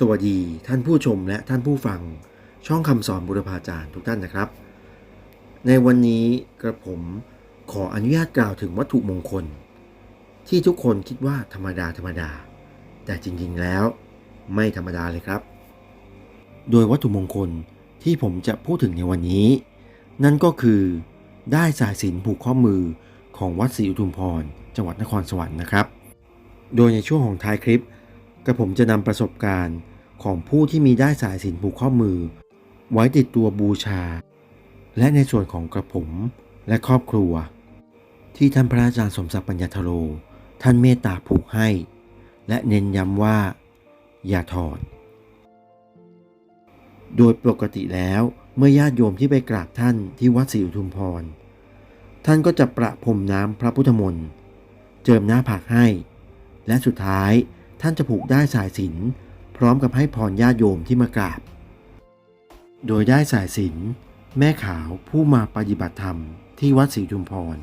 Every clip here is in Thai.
สวัสดีท่านผู้ชมและท่านผู้ฟังช่องคำสอนบุรพาจารย์ทุกท่านนะครับ ในวันนี้กระผมขออนุญาตกล่าวถึงวัตถุมงคล ที่ทุกคนคิดว่าธรรมดาธรรมดา แต่จริงๆแล้วไม่ธรรมดาเลยครับ โดยวัตถุมงคลที่ผมจะพูดถึงในวันนี้ นั่นก็คือได้สายสินผูกข้อมือของวัดศรีอุทุมพร จังหวัดนครสวรรค์นะครับ โดยในช่วงของท้ายคลิป กระผมจะนำประสบการณ์ของผู้ที่มีได้สายสินผูกข้อมือ ไว้ติดตัวบูชา และในส่วนของกระผมและครอบครัว ที่ท่านพระอาจารย์สมศักดิ์ปัญญาธโร ท่านเมตตาผูกให้ และเน้นย้ำว่า อย่าถอด โดยปกติแล้วเมื่อญาติโยมที่ไปกราบท่านที่วัดศรีอุทุมพร ท่านก็จะประพรมน้ำพระพุทธมนต์ เจิมหน้าผากให้ และสุดท้าย ท่านจะผูกได้สายสินพร้อมกับให้พรญาติโยมที่มากราบ โดยได้สายสินแม่ขาวผู้มาปฏิบัติธรรมที่วัดศรีอุทุมพร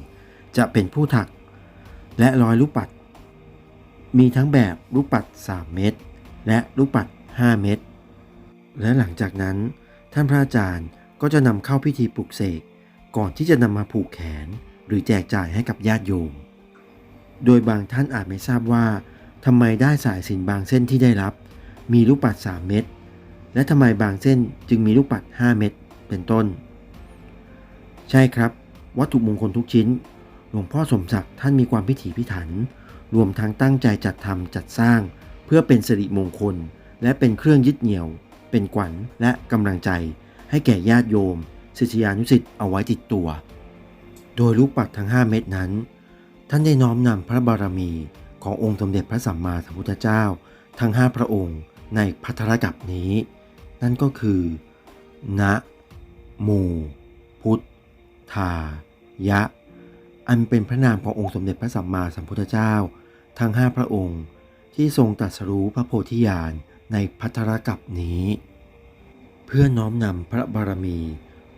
จะเป็นผู้ถัก และร้อยลูกปัด มีทั้งแบบลูกปัด 3 เม็ดและลูกปัด 5 เม็ดและหลังจากนั้นท่านพระอาจารย์ก็จะนำเข้าพิธีปลุกเสกก่อนที่จะนำมาผูกแขนหรือแจกจ่ายให้กับญาติโยม โดยบางท่านอาจไม่ทราบว่า ทำไมได้สายสินบางเส้นที่ได้รับ มีลูกปัด 3 เม็ด และทำไมบางเส้นจึงมีลูกปัด 5 เม็ด เป็นต้น ใช่ครับ วัตถุมงคลทุกชิ้น หลวงพ่อสมศักดิ์ท่านมีความพิถีพิถัน รวมทั้งตั้งใจจัดทำจัดสร้าง เพื่อเป็นสิริมงคล และเป็นเครื่องยึดเหนี่ยว เป็นขวัญและกำลังใจ ให้แก่ญาติโยมศิษยานุศิษย์เอาไว้ติดตัว โดยลูกปัดทั้ง 5 เม็ดนั้น ท่านได้น้อมนำพระบารมี ขององค์สมเด็จพระสัมมาสัมพุทธเจ้า ทั้ง 5 พระองค์ในพัทธรกับนี้ นั่นก็คือ นะโม พุทธายะ อันเป็นพระนามขององค์สมเด็จพระสัมมาสัมพุทธเจ้า ทั้ง 5 พระองค์ที่ทรงตรัสรู้พระโพธิญาณในพัทธรกับนี้ เพื่อน้อมนำพระบารมี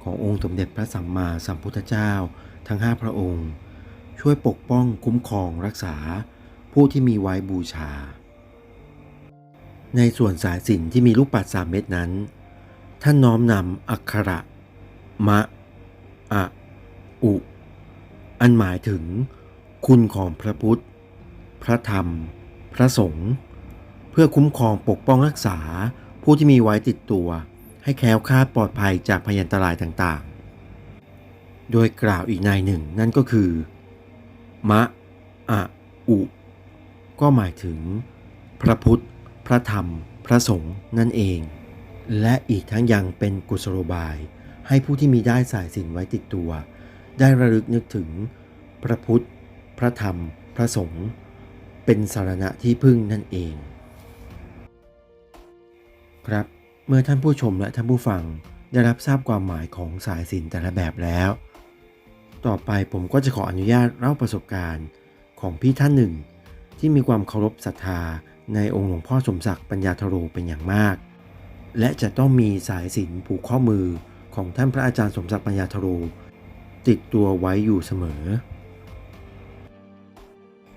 ขององค์สมเด็จพระสัมมาสัมพุทธเจ้า ทั้ง 5 พระองค์ ช่วยปกป้องคุ้มครองรักษา ผู้ที่มีไว้บูชา ในส่วนสายสินที่มีลูกปัดสามเม็ดนั้น ท่านน้อมนำอักขระ มะ อะ อุ อันหมายถึง คุณของพระพุทธ พระธรรม พระสงฆ์เพื่อคุ้มครองปกป้องรักษาผู้ที่มีไว้ติดตัว ให้แคล้วคลาดปลอดภัยจากพยันตรายต่างๆ โดยกล่าวอีกนายหนึ่งนั่นก็คือ มะ อะ อุ ก็หมายถึง พระพุทธ พระธรรม พระสงฆ์นั่นเอง และอีกทั้งยังเป็นกุศโลบาย ให้ผู้ที่มีได้สายสินไว้ติดตัว ได้ระลึกนึกถึง พระพุทธ พระธรรม พระสงฆ์เป็นสารณะที่พึ่งนั่นเอง ครับ เมื่อท่านผู้ชมและท่านผู้ฟังได้รับทราบความหมายของสายสินแต่ละแบบแล้ว ต่อไปผมก็จะขออนุญาตเล่าประสบการณ์ของพี่ท่านหนึ่ง ที่มีความเคารพศรัทธาในองค์หลวงพ่อสมศักดิ์ปัญญาธโรเป็นอย่างมาก และจะต้องมีสายสิญจนผูกข้อมือของท่านพระอาจารย์สมศักดิ์ปัญญาธโร ติดตัวไว้อยู่เสมอ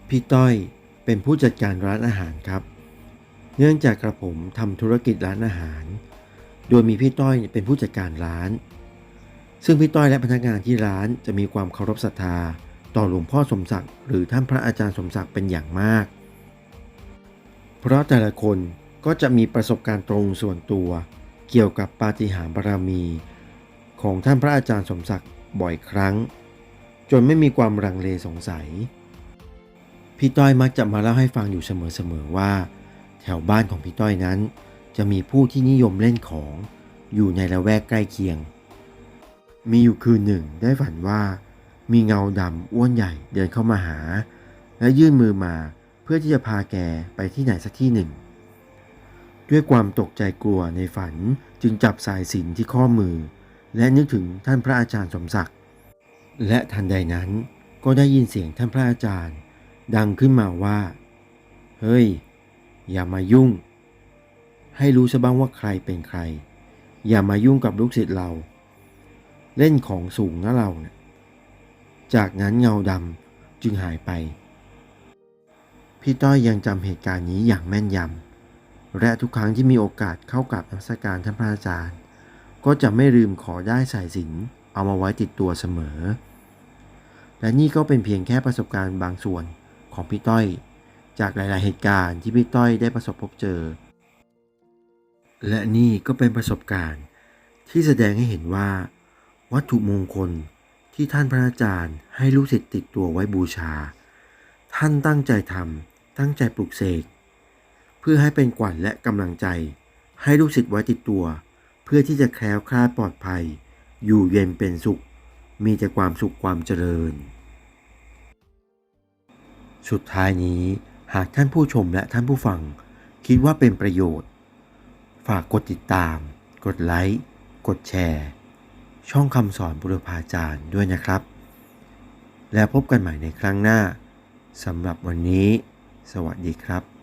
พี่ต้อยเป็นผู้จัดการร้านอาหารครับ เนื่องจากกระผมทำธุรกิจร้านอาหาร โดยมีพี่ต้อยเป็นผู้จัดการร้าน ซึ่งพี่ต้อยและพนักงานที่ร้านจะมีความเคารพศรัทธา ต่อหลวงพ่อสมศักดิ์หรือท่านพระอาจารย์สมศักดิ์เป็นอย่างมาก เพราะแต่ละคนก็จะมีประสบการณ์ตรงส่วนตัว เกี่ยวกับปาฏิหาริย์บารมี ของท่านพระอาจารย์สมศักดิ์บ่อยครั้ง จนไม่มีความรังเลสงสัย พี่ต้อยมักจะมาเล่าให้ฟังอยู่เสมอๆว่า แถวบ้านของพี่ต้อยนั้น จะมีผู้ที่นิยมเล่นของอยู่ในละแวกใกล้เคียง มีอยู่คืนหนึ่งได้ฝันว่า มีเงาดำอ้วนใหญ่เดินเข้ามาหา และยื่นมือมาเพื่อที่จะพาแกไปที่ไหนสักที่หนึ่ง ด้วยความตกใจกลัวในฝันจึงจับสายสินที่ข้อมือ และนึกถึงท่านพระอาจารย์สมศักดิ์และทันใดนั้นก็ได้ยินเสียงท่านพระอาจารย์ ดังขึ้นมาว่า เฮ้ย อย่ามายุ่ง ให้รู้ซะบ้างว่าใครเป็นใคร อย่ามายุ่งกับลูกศิษย์เรา เล่นของสูงนะเราเนี่ย จากนั้นเงาดำจึงหายไป พี่ต้อยยังจำเหตุการณ์นี้อย่างแม่นยำ และทุกครั้งที่มีโอกาสเข้ากราบนมัสการท่านพระอาจารย์ ก็จะไม่ลืมขอได้สายสินเอามาไว้ติดตัวเสมอ และนี่ก็เป็นเพียงแค่ประสบการณ์บางส่วนของพี่ต้อย จากหลาย ๆ เหตุการณ์ที่พี่ต้อยได้ประสบพบเจอ และนี่ก็เป็นประสบการณ์ที่แสดงให้เห็นว่า วัตถุมงคล ที่ท่านพระอาจารย์ให้ลูกศิษย์ติดตัวไว้บูชา ท่านตั้งใจทำตั้งใจปลุกเสก เพื่อให้เป็นขวัญและกำลังใจ ให้ลูกศิษย์ไว้ติดตัว เพื่อที่จะแคล้วคลาดปลอดภัย อยู่เย็นเป็นสุข มีแต่ความสุขความเจริญ สุดท้ายนี้หากท่านผู้ชมและท่านผู้ฟัง คิดว่าเป็นประโยชน์ ฝากกดติดตาม กดไลค์ กดแชร์ ช่องคำสอนบุรพาจารย์ด้วยนะครับ แล้วพบกันใหม่ในครั้งหน้าสำหรับวันนี้ สวัสดีครับ